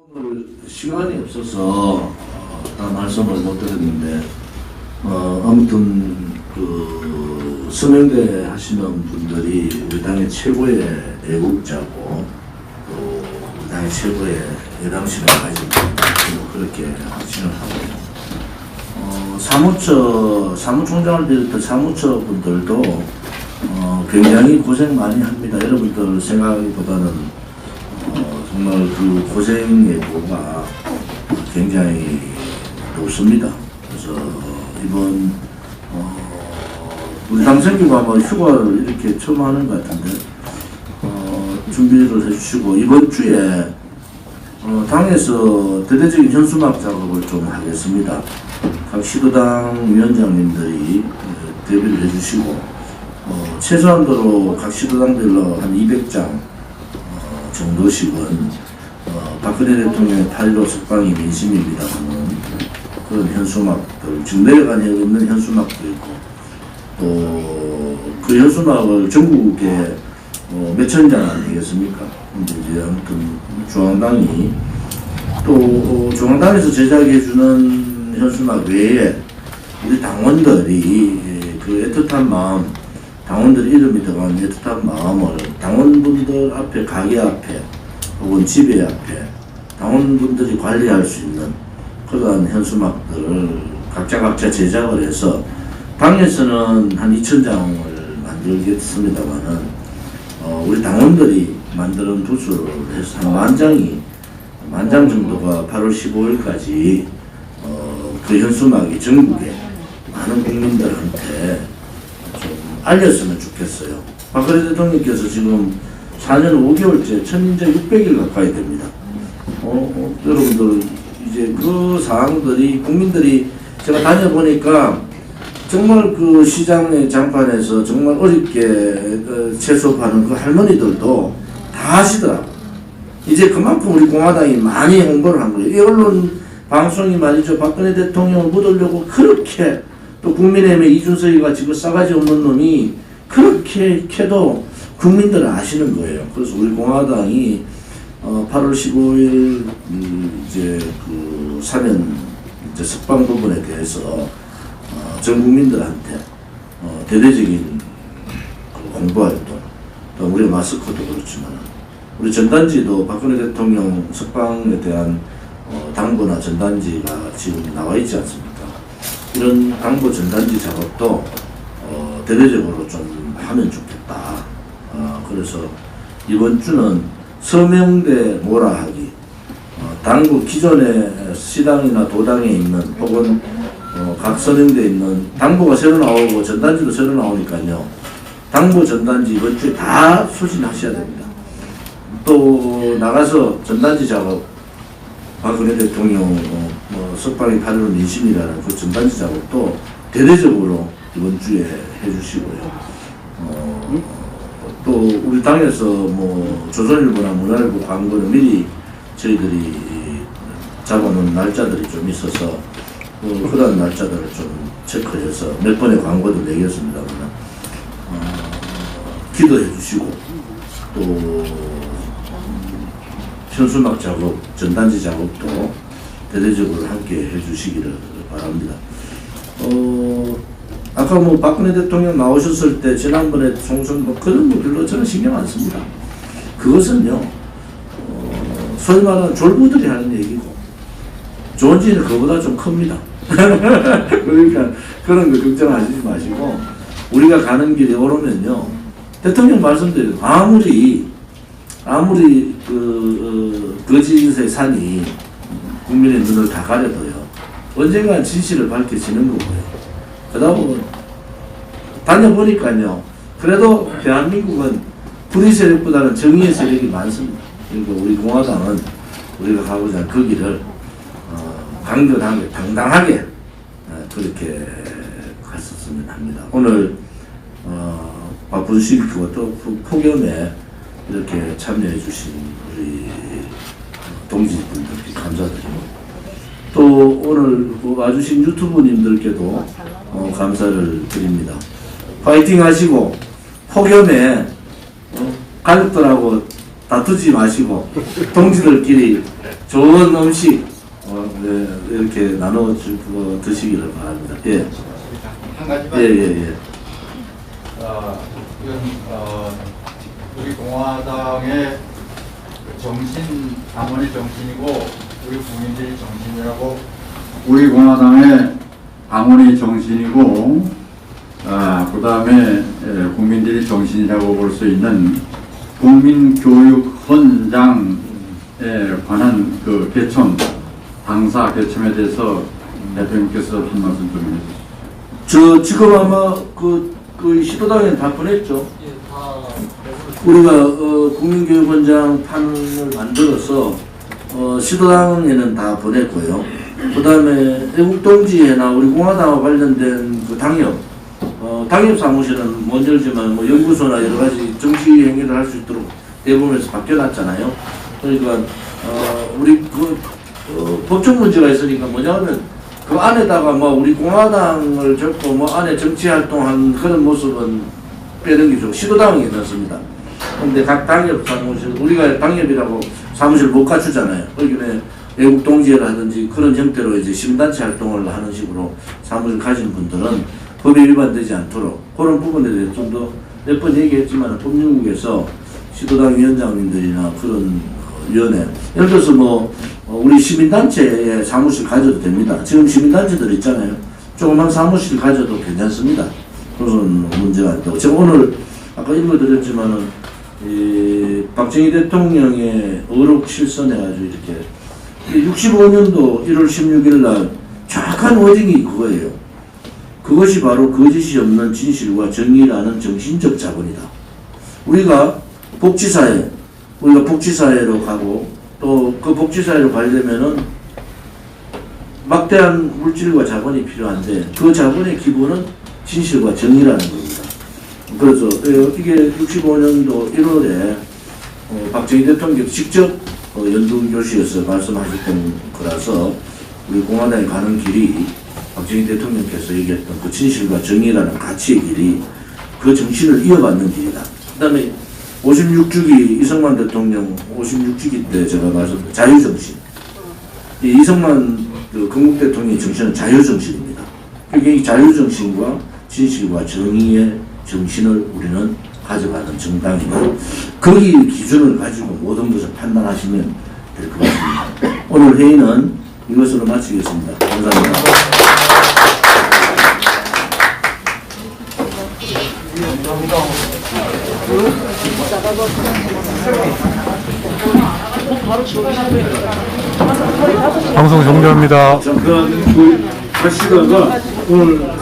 오늘 시간이 없어서 어, 다 말씀을 못 드렸는데 어, 아무튼 그 서명대 하시는 분들이 우리 당의 최고의 애국자고 또 우리 당의 최고의 여당신을 가지고 있고 그렇게 확신을 하고요. 어, 사무처 사무총장을 비롯해 사무처 분들도 어, 굉장히 고생 많이 합니다. 여러분들 생각보다는 그 고생의 도가 굉장히 높습니다. 그래서 이번 어, 우리 당선기가 아마 휴가를 이렇게 처음 하는 것 같은데 어, 준비를 해주시고 이번 주에 어, 당에서 대대적인 현수막 작업을 좀 하겠습니다. 각 시도당 위원장님들이 어, 대비를 해주시고 어, 최소한도로 각 시도당별로 한 200장 어, 정도씩은 어, 박근혜 대통령의 8.15 석방이 민심입니다 그런 현수막들 지금 내려간 혀 있는 현수막도 있고 또 그 현수막을 전국에 어, 몇천 장 아니겠습니까? 근데 이제 아무튼 중앙당이 또 어, 중앙당에서 제작해주는 현수막 외에 우리 당원들이 예, 그 애틋한 마음 당원들 이름이 들어간 애틋한 마음을 당원분들 앞에 가게 앞에 혹은 집에 앞에 당원분들이 관리할 수 있는 그러한 현수막들을 각자 각자 제작을 해서 당에서는 한 2천 장을 만들겠습니다만은 어, 우리 당원들이 만드는 부수를 해서 한 만 장이 만장 정도가 8월 15일까지 어, 그 현수막이 전국에 많은 국민들한테 좀 알렸으면 좋겠어요. 박근혜 대통령께서 지금 4년 5개월째 천인제 600일 가까이 됩니다. 어, 어, 여러분들 이제 그 사항들이 국민들이 제가 다녀보니까 정말 그 시장의 장판에서 정말 어렵게 그 채소 파는 그 할머니들도 다 하시더라고. 이제 그만큼 우리 공화당이 많이 홍보를 한 거예요. 이 언론 방송이 말이죠. 박근혜 대통령을 묻으려고 그렇게 또 국민의힘의 이준석이가 지금 싸가지 없는 놈이 그렇게 캐도 국민들은 아시는 거예요. 그래서 우리 공화당이 어, 8월 15일 음, 이제 그 사면 이제 석방 부분에 대해서 어, 전 국민들한테 어, 대대적인 그 홍보 활동, 또 우리 마스크도 그렇지만 우리 전단지도 박근혜 대통령 석방에 대한 어, 당부나 전단지가 지금 나와 있지 않습니까? 이런 당부 전단지 작업도 어, 대대적으로 좀 하면 좋겠다. 어, 그래서 이번 주는 서명대 몰아하기, 어, 당구 기존의 시당이나 도당에 있는 혹은 어, 각 서명대에 있는 당부가 새로 나오고 전단지도 새로 나오니까요. 당부 전단지 이번 주에 다 수신하셔야 됩니다. 또 나가서 전단지 작업 박근혜 대통령 어, 뭐 석방이 8.15 민심이라는 그 전단지 작업도 대대적으로 이번 주에 해주시고요. 어, 또 우리 당에서 뭐 조선일보나 문화일보 광고를 미리 저희들이 잡아놓은 날짜들이 좀 있어서 어, 그런 날짜들을 좀 체크해서 몇 번의 광고도 내겠습니다만 어, 기도해 주시고 또 현수막 작업, 전단지 작업도 대대적으로 함께 해주시기를 바랍니다. 어, 아까 뭐 박근혜 대통령 나오셨을 때 지난번에 총선 뭐 그런 거 별로 저는 신경 안 씁니다. 그것은요, 어, 소위 말하는 졸부들이 하는 얘기고, 존재는 그보다 좀 큽니다. 그러니까 그런 거 걱정하시지 마시고, 우리가 가는 길이 오르면요, 대통령 말씀대로 아무리 아무리 그 어, 거짓의 산이 국민의 눈을 다 가려도요 언젠간 진실을 밝혀지는 거고요. 그다음은 다녀보니까요 그래도 대한민국은 불의 세력보다는 정의의 세력이 많습니다. 그리고 우리 공화당은 우리가 가고자 그 길을 어, 강건하게 당당하게 어, 그렇게 갔었으면 합니다. 오늘 어, 바쁜 시기고 또그 폭염에 이렇게 참여해 주신 우리 동지분들께 감사드리고 또 오늘 그 와주신 유튜브님들께도 어, 감사를 드립니다. 파이팅 하시고 폭염에 어, 가족들하고 다투지 마시고 동지들끼리 좋은 음식 어, 네, 이렇게 나눠 주고 드시기를 바랍니다. 예, 한 가지만 예, 예, 예. 어, 이건 어, 우리 공화당의 그 정신 당원의 정신이고 우리 국민들의 정신이라고 우리 공화당의 당원의 정신이고 아, 그 다음에 국민들의 정신이라고 볼 수 있는 국민교육헌장에 관한 그 개천 당사 개천에 대해서 대표님께서 한 말씀 좀 해주세요. 저 지금 아마 그, 그 시도당에 다 보냈죠. 우리가 어, 국민교육원장 판을 만들어서 어, 시도당에는 다 보냈고요. 그 다음에 애국동지회나 우리 공화당과 관련된 그 당협, 어, 당협 사무실은 먼저 지만 뭐 연구소나 여러 가지 정치 행위를 할 수 있도록 대법원에서 바뀌어놨잖아요. 그러니까 어, 우리 그 어, 법적 문제가 있으니까 뭐냐면 그 안에다가 뭐 우리 공화당을 적고 뭐 안에 정치 활동한 그런 모습은 빼는 게좀 시도당이 넣습니다. 근데 각 당협 사무실 우리가 당협이라고 사무실 못 갖추잖아요. 거기는 외국 동지회라든지 그런 형태로 이제 시민단체 활동을 하는 식으로 사무실 가진 분들은 법에 위반되지 않도록 그런 부분에 대해 좀 더 몇 번 얘기했지만 법률국에서 시도당 위원장님들이나 그런 어, 위원회 예를 들어서 뭐 어, 우리 시민단체에 사무실 가져도 됩니다. 지금 시민단체들 있잖아요. 조그만 사무실 가져도 괜찮습니다. 그것은 문제가 안 되고 제가 오늘 아까 읽어드렸지만은 이 박정희 대통령의 의록 실선해가지고 이렇게 65년도 1월 16일 날 정확한 워딩이 그거예요. 그것이 바로 거짓이 없는 진실과 정의라는 정신적 자본이다. 우리가 복지사회, 우리가 복지사회로 가고 또 그 복지사회로 가려면은 막대한 물질과 자본이 필요한데 그 자본의 기본은 진실과 정의라는 겁니다. 그래서 어, 이게 65년도 1월에 어, 박정희 대통령께서 직접 어, 연두교시에서 말씀하셨던 거라서 우리 공화당에 가는 길이 박정희 대통령께서 얘기했던 그 진실과 정의라는 가치의 길이 그 정신을 이어받는 길이다. 그 다음에 56주기 이승만 대통령 56주기 때 제가 말씀 자유정신 이 이승만 그 건국 대통령의 정신은 자유정신입니다. 그러니까 이 자유정신과 진실과 정의의 정신을 우리는 가져가는 정당이고 거기 기준을 가지고 모든 것을 판단하시면 될 것 같습니다. 오늘 회의는 이것으로 마치겠습니다. 감사합니다. 방송 종료합니다. 잠깐 그 하시다가 오늘